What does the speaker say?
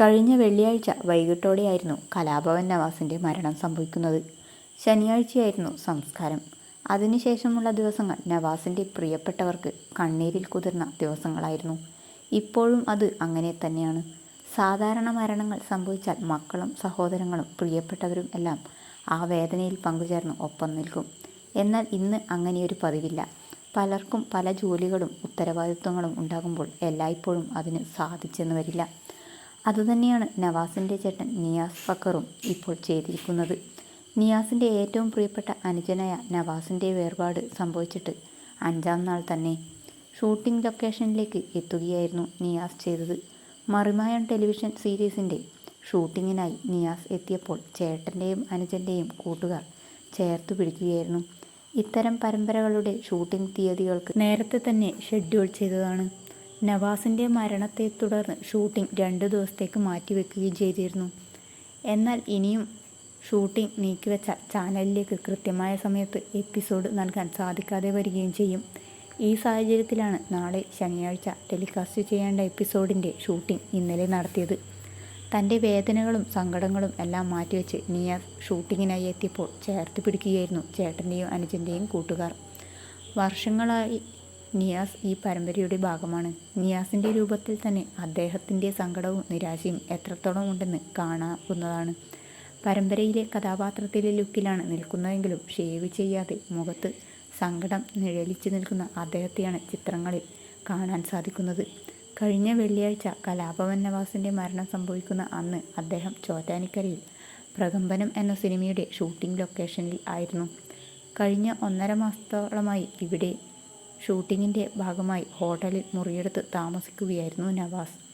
കഴിഞ്ഞ വെള്ളിയാഴ്ച വൈകിട്ടോടെയായിരുന്നു കലാഭവൻ നവാസിന്റെ മരണം സംഭവിക്കുന്നത്. ശനിയാഴ്ചയായിരുന്നു സംസ്കാരം. അതിനുശേഷമുള്ള ദിവസങ്ങൾ നവാസിന്റെ പ്രിയപ്പെട്ടവർക്ക് കണ്ണീരിൽ കുതിർന്ന ദിവസങ്ങളായിരുന്നു. ഇപ്പോഴും അത് അങ്ങനെ തന്നെയാണ്. സാധാരണ മരണങ്ങൾ സംഭവിച്ചാൽ മക്കളും സഹോദരങ്ങളും പ്രിയപ്പെട്ടവരും എല്ലാം ആ വേദനയിൽ പങ്കുചേർന്ന് ഒപ്പം നിൽക്കും. എന്നാൽ ഇന്ന് അങ്ങനെയൊരു പതിവില്ല. പലർക്കും പല ജോലികളും ഉത്തരവാദിത്വങ്ങളും ഉണ്ടാകുമ്പോൾ എല്ലായ്പ്പോഴും അതിന് സാധിച്ചെന്ന് വരില്ല. അതുതന്നെയാണ് നവാസിന്റെ ചേട്ടൻ നിയാസ് ഫക്കറും ഇപ്പോൾ ചെയ്തിരിക്കുന്നത്. നിയാസിന്റെ ഏറ്റവും പ്രിയപ്പെട്ട അനുജനായ നവാസിന്റെ വേർപാട് സംഭവിച്ചിട്ട് അഞ്ചാം നാൾ തന്നെ ഷൂട്ടിംഗ് ലൊക്കേഷനിലേക്ക് എത്തുകയായിരുന്നു നിയാസ് ചെയ്തത്. മറിമായം ടെലിവിഷൻ സീരീസിന്റെ ഷൂട്ടിങ്ങിനായി നിയാസ് എത്തിയപ്പോൾ ചേട്ടന്റെയും അനുജന്റെയും കൂട്ടുകാർ ചേർത്ത് പിടിക്കുകയായിരുന്നു. ഇത്തരം പരമ്പരകളുടെ ഷൂട്ടിംഗ് തീയതികൾക്ക് നേരത്തെ തന്നെ ഷെഡ്യൂൾ ചെയ്തതാണ്. നവാസിന്റെ മരണത്തെ തുടർന്ന് ഷൂട്ടിംഗ് രണ്ട് ദിവസത്തേക്ക് മാറ്റിവെക്കുകയും ചെയ്തിരുന്നു. എന്നാൽ ഇനിയും ഷൂട്ടിംഗ് നീക്കിവെച്ച ചാനലിലേക്ക് കൃത്യമായ സമയത്ത് എപ്പിസോഡ് നൽകാൻ സാധിക്കാതെ വരികയും ചെയ്യും. ഈ സാഹചര്യത്തിലാണ് നാളെ ശനിയാഴ്ച ടെലികാസ്റ്റ് ചെയ്യേണ്ട എപ്പിസോഡിന്റെ ഷൂട്ടിംഗ് ഇന്നലെ നടത്തിയത്. തന്റെ വേദനകളും സങ്കടങ്ങളും എല്ലാം മാറ്റിവെച്ച് നിയാസ് ഷൂട്ടിങ്ങിനായി എത്തിയപ്പോൾ ചേർത്ത് പിടിക്കുകയായിരുന്നു ചേട്ടന്റെയും അനുജന്റെയും കൂട്ടുകാർ. വർഷങ്ങളായി നിയാസ് ഈ പരമ്പരയുടെ ഭാഗമാണ്. നിയാസിന്റെ രൂപത്തിൽ തന്നെ അദ്ദേഹത്തിന്റെ സങ്കടവും നിരാശയും എത്രത്തോളം ഉണ്ടെന്ന് കാണാവുന്നതാണ്. പരമ്പരയിലെ കഥാപാത്രത്തിലെ ലുക്കിലാണ് നിൽക്കുന്നതെങ്കിലും ഷേവ് ചെയ്യാതെ മുഖത്ത് സങ്കടം നിഴലിച്ചു നിൽക്കുന്ന അദ്ദേഹത്തെയാണ് ചിത്രങ്ങളിൽ കാണാൻ സാധിക്കുന്നത്. കഴിഞ്ഞ വെള്ളിയാഴ്ച കലാഭവൻ നവാസിന്റെ മരണം സംഭവിക്കുന്ന അന്ന് അദ്ദേഹം ചോറ്റാനിക്കരയിൽ പ്രകമ്പനം എന്ന സിനിമയുടെ ഷൂട്ടിംഗ് ലൊക്കേഷനിൽ ആയിരുന്നു. കഴിഞ്ഞ ഒന്നര മാസത്തോളമായി ഇവിടെ ഷൂട്ടിങ്ങിന്റെ ഭാഗമായി ഹോട്ടലിൽ മുറിയെടുത്ത് താമസിക്കുകയായിരുന്നു നവാസ്.